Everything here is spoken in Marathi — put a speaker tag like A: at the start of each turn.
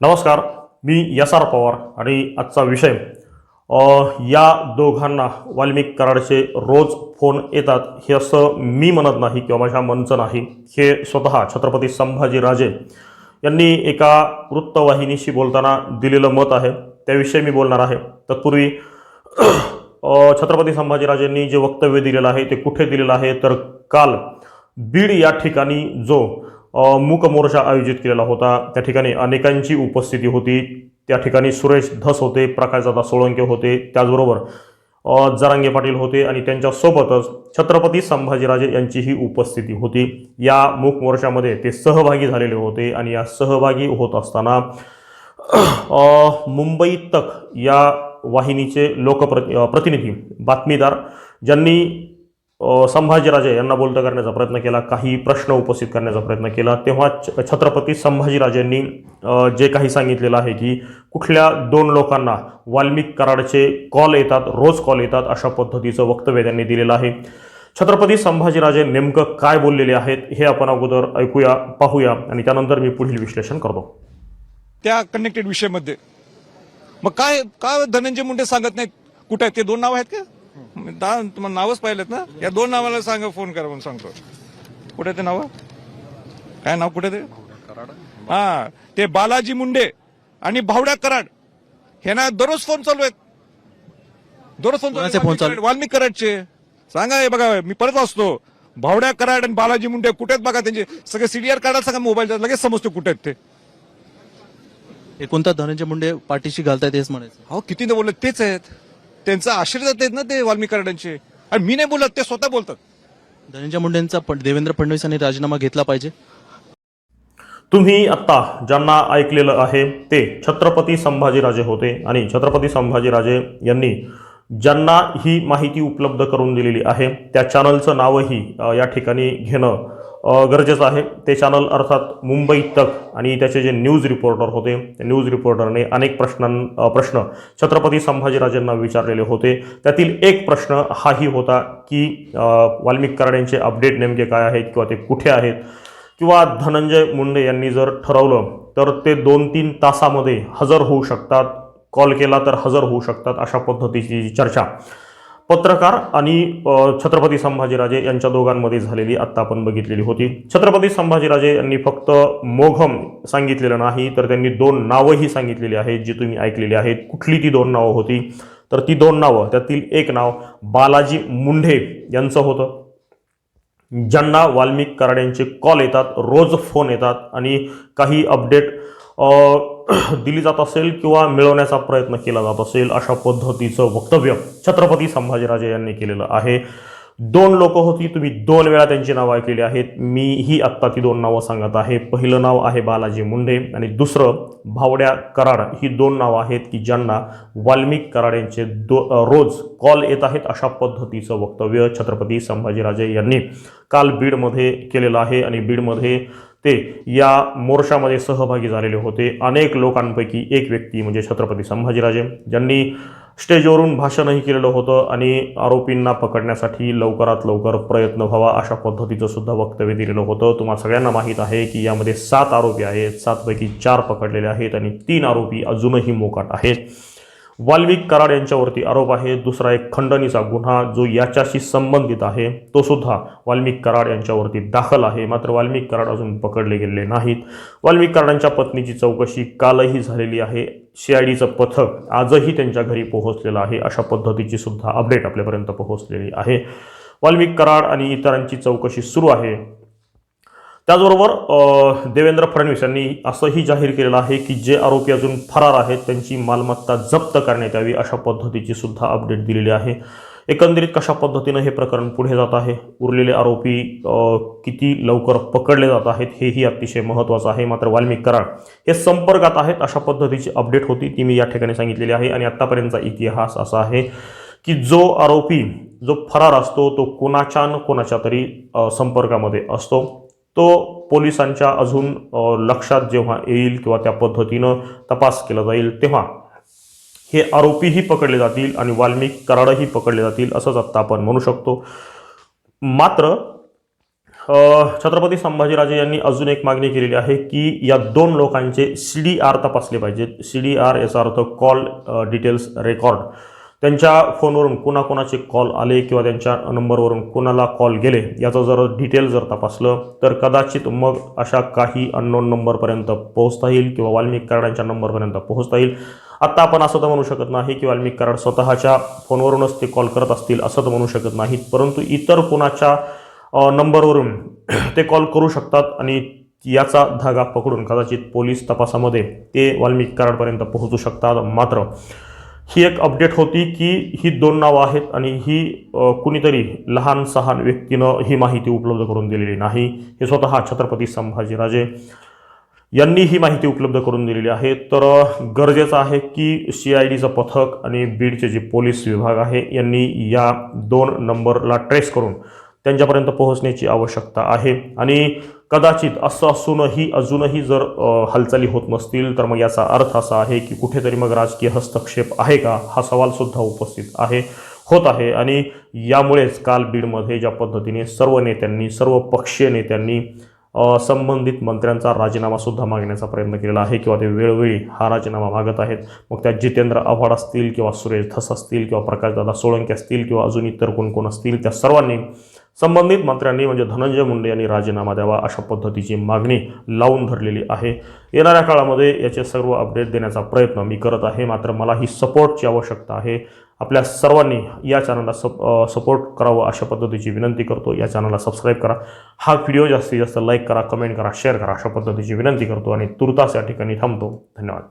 A: नमस्कार मी एस आर पवार आणि आजचा विषय या दोघांना वाल्मिक कराडचे रोज फोन येतात हे असं मी म्हणत नाही किंवा माझ्या मनचं नाही. हे स्वतः छत्रपती संभाजीराजे यांनी एका वृत्तवाहिनीशी बोलताना दिलेलं मत आहे. त्याविषयी मी बोलणार आहे. तत्पूर्वी छत्रपती संभाजीराजेंनी जे वक्तव्य दिलेलं आहे ते कुठे दिलेलं आहे? तर काल बीड या ठिकाणी जो मूक मोर्चा आयोजित केलेला होता. त्या ठिकाणी अनेकांची उपस्थिती होती. त्या ठिकाणी सुरेश धस होते प्रकाशदादा सोळंके होते. त्याचबरोबर जरांगे पाटील होते आणि त्यांच्यासोबतच छत्रपती संभाजीराजे यांचीही उपस्थिती होती. या मूक मोर्चामध्ये ते सहभागी झालेले होते आणि या सहभागी होत असताना मुंबई तक या वाहिनीचे लोकप्रति प्रतिनिधी बातमीदार ज्यांनी संभाजीराजे यांना बोलतं करण्याचा प्रयत्न केला काही प्रश्न उपस्थित करण्याचा प्रयत्न केला. तेव्हा छ- छत्रपती संभाजीराजेंनी जे काही सांगितलेलं आहे की कुठल्या दोन लोकांना वाल्मिक कराडचे कॉल येतात रोज कॉल येतात अशा पद्धतीचं वक्तव्य त्यांनी दिलेलं आहे. छत्रपती संभाजीराजे नेमकं काय बोललेले आहेत हे आपण अगोदर ऐकूया पाहूया आणि त्यानंतर मी पुढील विश्लेषण करतो.
B: त्या कनेक्टेड विषयामध्ये. मग काय का धनंजय मुंडे सांगत नाहीत? कुठे आहेत? ते दोन नाव आहेत का? दहा तुम्हाला नावच पाहिलेत ना? या दोन नावाला सांगा फोन करा म्हणून सांगतो. कुठे ते नाव? काय नाव कुठे ते? हा ते बालाजी मुंडे आणि भावड्या कराड. हे ना दररोज फोन चालू आहेत. दररोज फोन
C: चालू?
B: वाल्मिक कराडचे. सांगा हे बघा मी परत वाचतो. भावड्या कराड आणि बालाजी मुंडे कुठे आहेत बघा त्यांचे? सगळे सीडीआर काढायला सांगा मोबाईलचा लगेच समजतो कुठे आहेत ते.
C: हे कोणता धनंजय मुंडे पाठीशी घालतायत हेच म्हणायचं.
B: अहो किती बोलत तेच आहेत. त्यांचा आशीर्वाद आहेत ना ते वाल्मिक कराडांचे आणि मी नाही बोलत ते स्वतः बोलतात.
C: धनंजय मुंडेंचा पण देवेंद्र फडणवीस यांनी राजीनामा घेतला पाहिजे.
A: तुम्ही आत्ता ज्यांना ऐकलेलं आहे ते छत्रपती संभाजीराजे होते. आणि छत्रपती संभाजीराजे यांनी ज्यांना ही माहिती उपलब्ध करून दिलेली आहे त्या चॅनलचं नावही या ठिकाणी घेणं गरजेचं आहे. ते चॅनल अर्थात मुंबई तक आणि त्याचे जे न्यूज रिपोर्टर होते त्या न्यूज रिपोर्टरने अनेक प्रश्नां प्रश्न छत्रपती संभाजीराजेंना विचारलेले होते. त्यातील एक प्रश्न हाही होता की वाल्मिक कराड यांचे अपडेट नेमके काय आहेत किंवा ते कुठे आहेत? किंवा धनंजय मुंडे यांनी जर ठरवलं तर ते दोन तीन तासामध्ये हजर होऊ शकतात. कॉल केला तर हजर होऊ शकतात अशा पद्धतीची चर्चा. पत्रकार आणि छत्रपती संभाजीराजे यांच्या दोघांमध्ये झालेली आत्ता आपण बघितलेली होती. छत्रपती संभाजीराजे यांनी फक्त मोघम सांगितलेलं नाही तर त्यांनी दोन नावंही सांगितलेली आहेत जी तुम्ही ऐकलेली आहेत. कुठली ती दोन नावं होती? तर ती दोन नावं त्यातील एक नाव बालाजी मुंढे यांचं होतं. ज्यांना वाल्मिक कराड यांचे कॉल येतात रोज फोन येतात आणि काही अपडेट दिली जात असेल किंवा मिळवण्याचा प्रयत्न केला जात असेल अशा पद्धतीचं वक्तव्य छत्रपती संभाजीराजे यांनी केलेलं आहे. दोन लोक होती तुम्ही दोन वेळा त्यांची नावं ऐकलेली आहेत. मी ही आत्ता ती दोन नावं सांगत आहे. पहिलं नाव आहे बालाजी मुंडे आणि दुसरं भावड्या कराड. ही दोन नावं आहेत की ज्यांना वाल्मिक कराड यांचे दो रोज कॉल येत आहेत अशा पद्धतीचं वक्तव्य छत्रपती संभाजीराजे यांनी काल बीडमध्ये केलेलं आहे आणि बीडमध्ये ते या मोर्चामध्ये सहभागी झालेले होते. अनेक लोकांपैकी एक व्यक्ती म्हणजे छत्रपती संभाजीराजे. ज्यांनी स्टेजवरून भाषणही केलेलं होतं आणि आरोपींना पकडण्यासाठी लवकरात लवकर प्रयत्न व्हावा अशा पद्धतीचं सुद्धा वक्तव्य दिलेलं होतं. तुम्हाला सगळ्यांना माहीत आहे की यामध्ये सात आरोपी आहेत. सातपैकी चार पकडलेले आहेत आणि तीन आरोपी अजूनही मोकाट आहेत. वाल्मिक कराड यांच्यावरती आरोप आहे. दुसरा एक खंडणीचा गुन्हा जो याच्याशी संबंधित आहे तो सुद्धा वाल्मिक कराड यांच्यावरती दाखल आहे. मात्र वाल्मिक कराड अजून पकडले गेलेले नाहीत. वाल्मिक कराडांच्या पत्नीची चौकशी कालही झालेली आहे. सीआयडीचं पथक आजही त्यांच्या घरी पोहोचलेलं आहे. अशा पद्धतीची सुद्धा अपडेट आपल्यापर्यंत पोहोचलेली आहे. वाल्मिक कराड आणि इतरांची चौकशी सुरू आहे. त्याचबरोबर देवेंद्र फडणवीस यांनी असंही जाहीर केलेलं आहे की जे आरोपी अजून फरार आहेत त्यांची मालमत्ता जप्त करण्यात यावी अशा पद्धतीची सुद्धा अपडेट दिलेली आहे. एकंदरीत कशा पद्धतीनं हे प्रकरण पुढे जात आहे? उरलेले आरोपी किती लवकर पकडले जात आहेत हेही अतिशय महत्त्वाचं आहे. मात्र वाल्मिक कराड हे संपर्कात आहेत अशा पद्धतीची अपडेट होती ती मी या ठिकाणी सांगितलेली आहे. आणि आत्तापर्यंतचा इतिहास असा आहे की जो आरोपी जो फरार असतो तो कोणाच्या न कोणाच्या तरी संपर्कामध्ये असतो. तो पोलिसांच्या अजून लक्षात जेव्हा येईल किंवा त्या पद्धतीनं तपास केला जाईल तेव्हा हे आरोपीही पकडले जातील आणि वाल्मिक कराडही पकडले जातील असंच आत्ता आपण म्हणू शकतो. मात्र छत्रपती संभाजीराजे यांनी अजून एक मागणी केलेली आहे की या दोन लोकांचे सी डी आर तपासले पाहिजेत. सी डी आर याचा अर्थ कॉल डिटेल्स रेकॉर्ड. त्यांच्या फोनवरून कोणाकोणाचे कॉल आले किंवा त्यांच्या नंबरवरून कोणाला कॉल गेले याचं जर डिटेल जर तपासलं तर कदाचित मग अशा काही अननोन नंबरपर्यंत पोहोचता येईल किंवा वाल्मिक कराडांच्या नंबरपर्यंत पोहोचता येईल. आत्ता आपण असं तर म्हणू शकत नाही की वाल्मिक कराड स्वतःच्या फोनवरूनच ते कॉल करत असतील असं तर म्हणू शकत नाहीत परंतु इतर कोणाच्या नंबरवरून ते कॉल करू शकतात आणि याचा धागा पकडून कदाचित पोलीस तपासामध्ये ते वाल्मिक कराडपर्यंत पोहोचू शकतात मात्र. ही एक अपडेट होती की ही दोन नावं आहेत आणि ही कुणीतरी लहान सहान व्यक्तीनं ही माहिती उपलब्ध करून दिलेली नाही. हे स्वतः छत्रपती संभाजीराजे यांनी ही माहिती उपलब्ध करून दिलेली आहे. तर गरजेचं आहे की सी आय डीचं पथक आणि बीडचे जे पोलीस विभाग आहे यांनी या दोन नंबरला ट्रेस करून त्यांच्यापर्यंत पोहोचण्याची आवश्यकता आहे. आणि कदाचित असं असूनही अजूनही जर हालचाली होत नसतील तर मग याचा अर्थ असा आहे की कुठेतरी मग राजकीय हस्तक्षेप आहे का? हा सवालसुद्धा उपस्थित आहे होत आहे. आणि यामुळेच काल बीडमध्ये ज्या पद्धतीने सर्व नेत्यांनी सर्व पक्षीय नेत्यांनी संबंधित मंत्र्यांचा राजीनामासुद्धा मागण्याचा प्रयत्न केलेला आहे किंवा ते वेळोवेळी हा राजीनामा मागत आहेत. मग त्यात जितेंद्र आव्हाड असतील किंवा सुरेश धस असतील किंवा प्रकाशदादा सोळंके असतील किंवा अजून इतर कोण कोण असतील त्या सर्वांनी संबंधित मंत्र्यांनी म्हणजे धनंजय मुंडे यांनी राजीनामा द्यावा अशा पद्धतीची मागणी लावून धरलेली आहे. येणाऱ्या काळामध्ये याचे सर्व अपडेट देण्याचा प्रयत्न मी करत आहे. मात्र मला ही सपोर्टची आवश्यकता आहे. आपल्या सर्वांनी या चॅनलला सप सपोर्ट करावं अशा पद्धतीची विनंती करतो. या चॅनलला सबस्क्राईब करा. हा व्हिडिओ जास्तीत जास्त लाईक करा कमेंट करा शेअर करा अशा पद्धतीची विनंती करतो आणि तुर्तास या ठिकाणी थांबतो. धन्यवाद.